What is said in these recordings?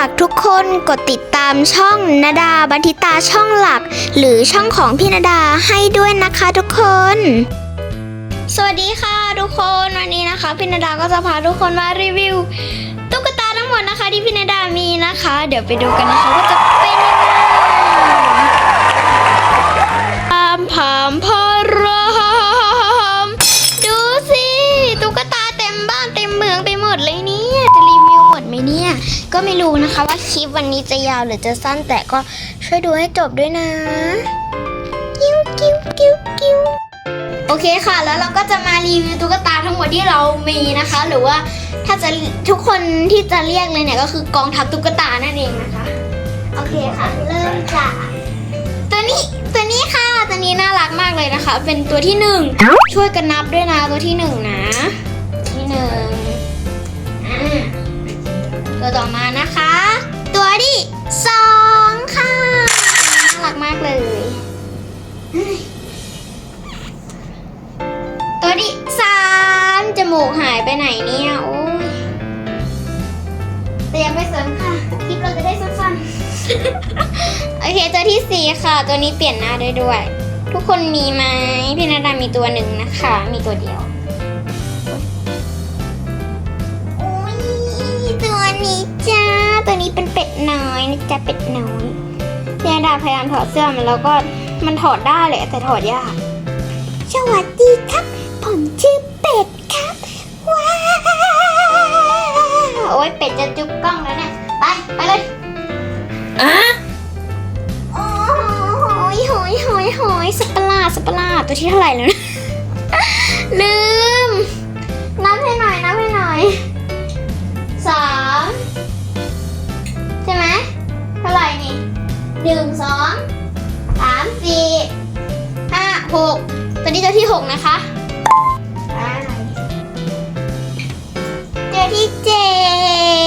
ากทุกคนกดติดตามช่องนาดาบันทิตาช่องหลัก หรือช่องของพี่นาดาให้ด้วยนะคะทุกคน สวัสดีค่ะทุกคนวันนี้นะคะ พี่นาดาก็จะพาทุกคนมารีวิวตุ๊กตาทั้งหมดนะคะที่พี่นาดามีนะคะ เดี๋ยวไปดูกันนะคะว่าจะเป็นยังไงพามพามพา ก็ไม่รู้นะคะว่าคลิปวันนี้จะยาวหรือจะสั้นแต่ก็ช่วยดูให้จบด้วยนะ กิ้วกิ้วกิ้วกิ้วโอเคค่ะ แล้วเราก็จะมารีวิวตุ๊กตาทั้งหมดที่เรามีนะคะ หรือว่าถ้าจะทุกคนที่จะเรียกเลยเนี่ยก็คือกองทัพตุ๊กตานั่นเองนะคะ โอเคค่ะ เริ่มจากตัวนี้ตัวนี้ค่ะตัวนี้น่ารักมากเลยนะคะ เป็นตัวที่หนึ่งช่วยกันนับด้วยนะตัวที่หนึ่งนะ ที่หนึ่งอ่า ตัวต่อมานะคะ ตัวที่สองค่ะน่ารักมากเลย ตัวที่สามจมูกหายไปไหนเนี่ยโอ้ยเตรียมไปเสริมค่ะคลิปเราจะได้สั้นๆโอเคตัวที่สี่ค่ะ ตัวนี้เปลี่ยนหน้าได้ด้วย ทุกคนมีไหมพี่นาดามีตัวหนึ่งนะคะ มีตัวเดียว ตัวนี้เป็นเป็ดน้อยนะจ๊ะเป็ดน้อยพี่นาดาพยายามถอดเสื้อมันแล้วก็มันถอดได้แหละแต่ถอดยากสวัสดีครับ ผมชื่อเป็ดครับว้าวโอ้ยเป็ดจะจุกกล้องแล้วเนี่ยไปไปเลยอะโอ้ยโหยโหยโหยสปาร่าสปาร่าตัวที่เท่าไหร่แล้วนะลืม หนึ่งสองสามสี่ห้าหกตัวนี้ตัวที่หกนะคะตัวที่เจ็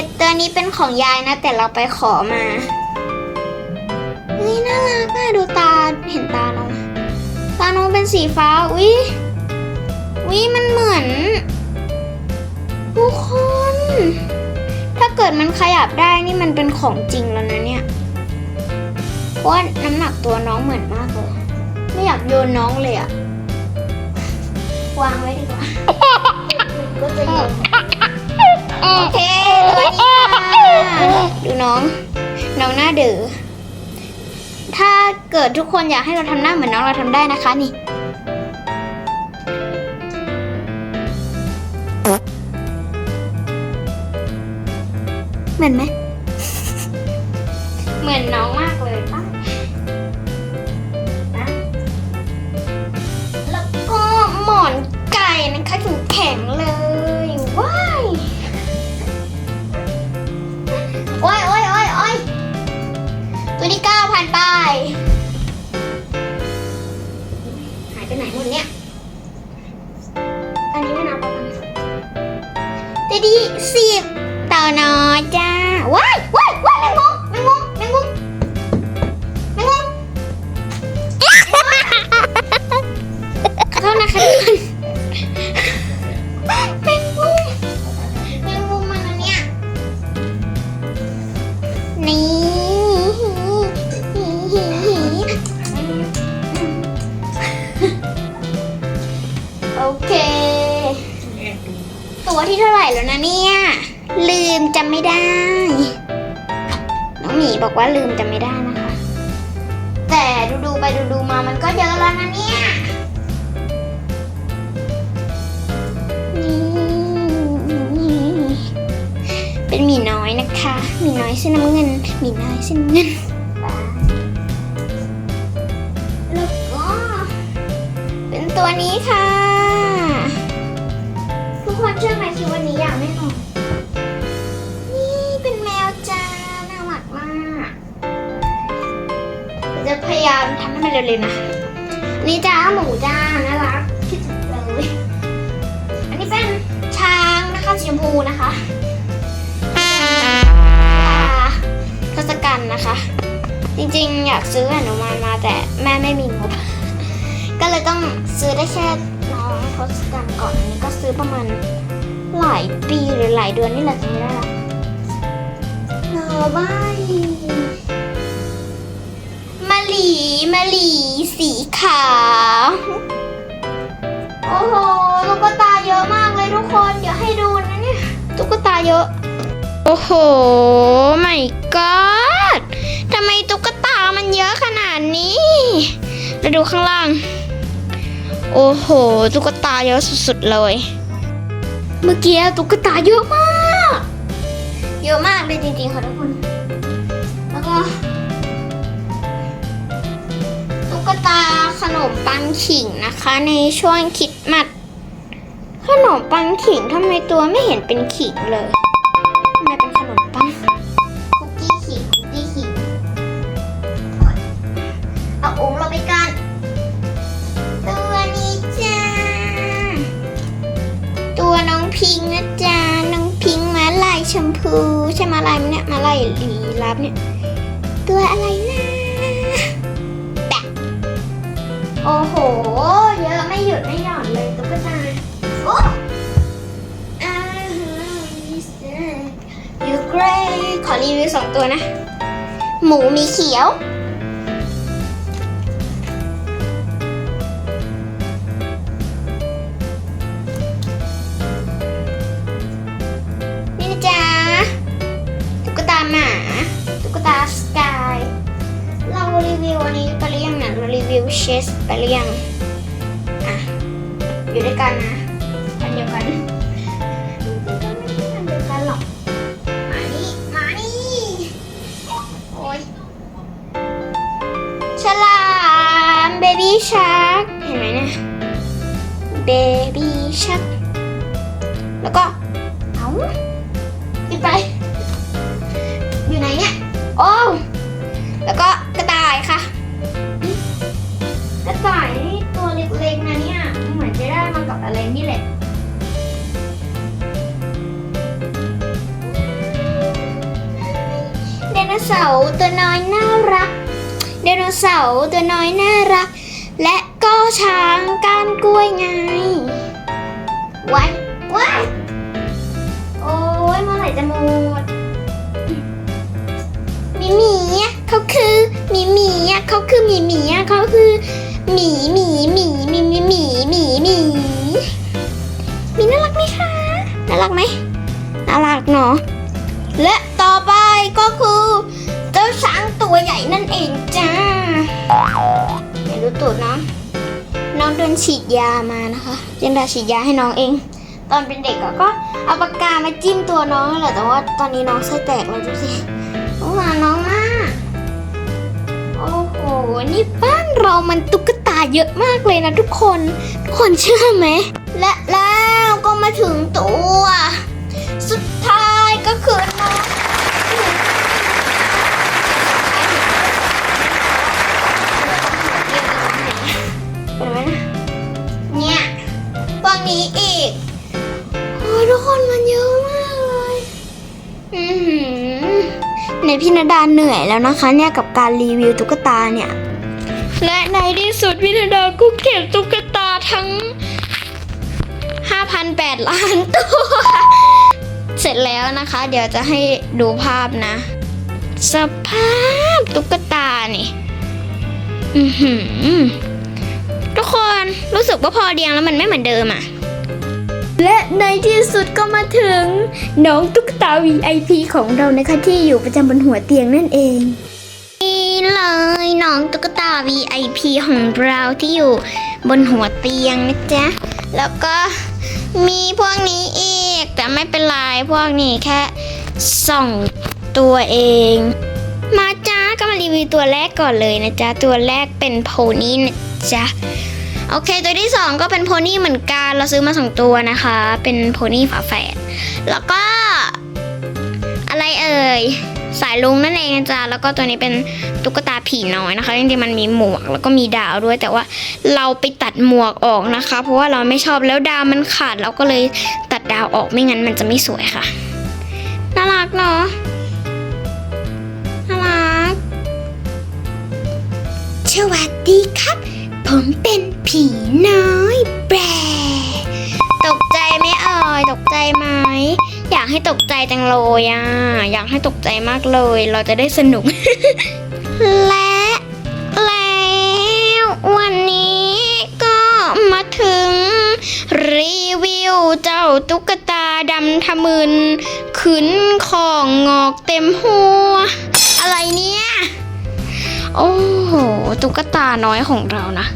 ดตัวนี้เป็นของยายนะ แต่เราไปขอมาเฮ้ยน่ารักอะดูตาเห็นตาน้องตาน้องเป็นสีฟ้าอุ๊ยอุ๊ยมันเหมือนทุกคน ถ้าเกิดมันขยับได้นี่มันเป็นของจริงแล้วนะเนี่ย ว่าน้ำหนักตัวน้องเหมือนมากเลย ไม่อยากโยนน้องเลยอะวางไว้ดีกว่าก็จะโยนโอเคตัวนี้ค่ะดูน้อง น้องหน้าเดื้อถ้าเกิดทุกคนอยากให้เราทำหน้าเหมือนน้องเราทำได้นะคะนี่เหมือนไหม เหมือนน้องมากเลย ดีสิบเต่าน้อยจ้า ร่แล้วนะเนี่ย ลืมจำไม่ได้ น้องหมีบอกว่าลืมจำไม่ได้นะคะ แต่ดูๆไปดูๆมามันก็เยอะแล้วนะเนี่ยนี่เป็นหมีน้อยนะคะหมีน้อยเส้นน้ำเงินหมีน้อยเส้น้ำเงินแล้วก็เป็นตัวนี้ค่ะ คนเชื่อไหมคือวันนี้อยากแน่นอนนี่เป็นแมวจ้าน่ารักมากจะพยายามทำให้มันเร็วๆนะนี่จ้าหมูจ้าน่ารักที่สุดเลยอันนี้เป็นช้างนะคะสีชมพูนะคะทศกัณฐ์นะคะ จริงๆ อยากซื้ออนุมานมาแต่แม่ไม่มีงบก็เลยต้องซื้อได้แค่ ทศกัณฐ์ก่อนอันนี้ก็ซื้อประมาณหลายปีหรือหลายเดือนนี่แหละจำไม่ได้ละน้อบายมาหลีมาหลีสีขาวโอ้โหตุ๊กตาเยอะมากเลยทุกคนเดี๋ยวให้ดูนะเนี่ยตุ๊กตาเยอะ โอ้โหไม่กอดทำไมตุ๊กตามันเยอะขนาดนี้ แล้วดูข้างล่าง โอ้โหตุ๊กตาเยอะสุดๆเลย เมื่อกี้ตุ๊กตาเยอะมาก เยอะมากเลยจริงๆค่ะทุกคน แล้วก็ตุ๊กตาขนมปังขิงนะคะ ในช่วงคิดมัด ขนมปังขิงทำไมตัวไม่เห็นเป็นขิงเลยทำไมเป็นขน ลายชมพูใช่มาลายมันเนี่ยมาลายลีรับเนี่ย ตัวอะไรนะแบะโอ้โห เยอะไม่หยุดไม่หย่อนเลยตุ๊กตาโอ้อายูเกรขอรีวิวสองตัวนะ หมูมีเขียว เรารีวิวเชสไปหรือยัง อะ อยู่ด้วยกันนะอันเดียวกันอันเดียวกันหรอกมานี่มานี่ โอ้ยฉลามเบบี้ชาร์กเห็นไหมนี่ยเบบี้ชาร์กแล้วก็ เอาปิดไป อยู่ไหนเนี่ย โอ้ แล้วก็กระต่ายค่ะ อะไรนี่แหละไดโนเสาร์ตัวน้อยน่ารักไดโนเสาร์ตัวน้อยน่ารัก และก็ช้างก้านกล้วยไงว้ายว้ายโอ้ยเมื่อไหร่จะหมดหมีหมีเขาคือหมีหมีเขาคือหมีหมีเขาคือหมีหมีหมี เนาะและต่อไปก็คือ เจ้าช้างตัวใหญ่นั่นเองจ้าเดี๋ยวดูตูดน้องน้องโดนฉีดยามานะคะเจนดาฉีดยาให้น้องเอง ตอนเป็นเด็กก็เอาปากกามาจิ้มตัวน้องแหละแต่ว่าตอนนี้น้องไส้แตกแล้วดูสิสงสาน้องมากโอ้โหนี่บ้านเรามันตุ๊กตาเยอะมากเลยนะทุกคนทุกคนเชื่อไหมและแล้วก็มาถึงตัว ก็คือน้องเนไหมนะเนี่ยพวกนี้อีกโอ้ยทุกคนมันเยอะมากเลยอือหือในพี่นาดาเหนื่อยแล้วนะคะเนี่ยกับการรีวิวตุ๊กตาเนี่ย และในที่สุดพี่นาดาก็เก็บตุ๊กตาทั้ง5,008ล้านตัว เสร็จแล้วนะคะ เดี๋ยวจะให้ดูภาพนะ สภาพตุ๊กตานี่อือหือทุกคนรู้สึกว่าพอเดียงแล้วมันไม่เหมือนเดิมอะและในที่สุดก็มาถึง น้องตุ๊กตา VIP ของเรานะคะที่อยู่ประจำบนหัวเตียงนั่นเองนี่เลยน้องตุ๊กตา VIP ของเราที่อยู่บนหัวเตียงนะจ๊ะ แล้วก็ มีพวกนี้อีก แต่ไม่เป็นไรพวกนี้แค่ส่องตัวเอง มาจ้าก็มารีวิวตัวแรกก่อนเลยนะจ๊ะ ตัวแรกเป็นโพนี่นะจ๊ะ โอเค ตัวที่สองก็เป็นโพนี่เหมือนกัน เราซื้อมาสองตัวนะคะ เป็นโพนี่ฝาแฝดแล้วก็ อะไรเอ่ย สายลุงนั่นเองนะจ๊ะแล้วก็ตัวนี้เป็นตุ๊กตาผีน้อยนะคะจริงๆมันมีหมวกแล้วก็มีดาวด้วยแต่ว่าเราไปตัดหมวกออกนะคะ เพราะว่าเราไม่ชอบแล้วดาวมันขาดเราก็เลยตัดดาวออกไม่งั้นมันจะไม่สวยค่ะน่ารักเนาะน่ารักสวัสดีครับ ผมเป็นผีน้อยแบรตกใจไหมเอ่ยตกใจไหม อยากให้ตกใจจังเลยอะ อยากให้ตกใจมากเลย เราจะได้สนุก และ แล้ววันนี้ก็มาถึง รีวิวเจ้าตุ๊กตาดำทะมึนขึ้นของงอกเต็มหัว อะไรเนี่ย โอ้โห ตุ๊กตาน้อยของเรานะ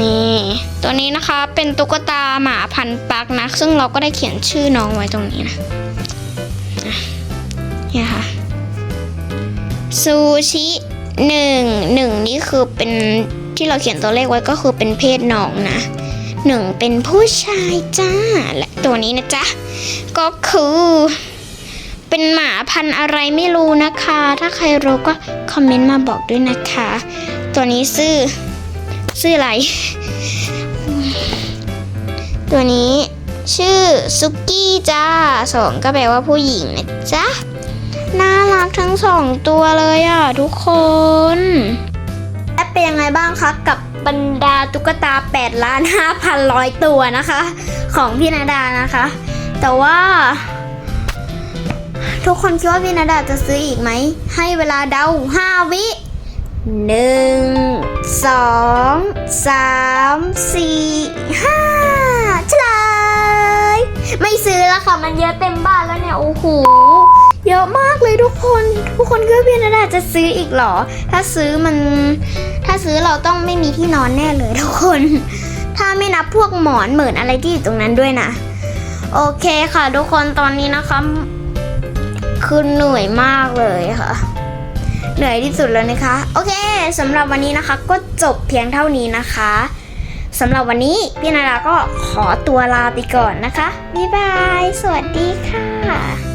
นี่ ตัวนี้นะคะเป็นตุ๊กตาหมาพันปักนะ ซึ่งเราก็ได้เขียนชื่อน้องไว้ตรงนี้นะเนี่ยค่ะซูชิหนึ่งหนึ่งนี่คือเป็นที่เราเขียนตัวเลขไว้ก็คือเป็นเพศน้องนะหนึ่งเป็นผู้ชายจ้า และตัวนี้นะจ๊ะ ก็คือ เป็นหมาพันธุ์อะไรไม่รู้นะคะ ถ้าใครรู้ก็คอมเมนต์มาบอกด้วยนะคะ ตัวนี้ชื่อ ชื่ออะไร ตัวนี้ชื่อซุกี้จ้าสองก็แปลว่าผู้หญิงนะจ๊ะ น่ารักทั้งสองตัวเลยอะทุกคนและเป็นยังไงบ้างคะกับบรรดาตุ๊กตา8ล้าน5พันร้อยตัวนะคะ ของพี่นาดานะคะ แต่ว่าทุกคนคิดว่าพี่นาดาจะซื้ออีกไหม ให้เวลาเดา 5 วิ หนึ่งสองสามสี่ห้าเฉลยไม่ซื้อแล้วค่ะ มันเยอะเต็มบ้านแล้วเนี่ย โอ้โห เยอะมากเลยทุกคน ทุกคนคิดว่าพี่นาดาจะซื้ออีกเหรอ ถ้าซื้อมัน ถ้าซื้อเราต้องไม่มีที่นอนแน่เลยทุกคน ถ้าไม่นับพวกหมอนเหมือนอะไรที่อยู่ตรงนั้นด้วยนะ โอเคค่ะ ทุกคนตอนนี้นะคะ คือเหนื่อยมากเลยค่ะ เหนื่อยที่สุดแล้วนะคะ โอเคสำหรับวันนี้นะคะ ก็จบเพียงเท่านี้นะคะสำหรับวันนี้พี่นาดาก็ขอตัวลาไปก่อนนะคะ บ๊ายบาย สวัสดีค่ะ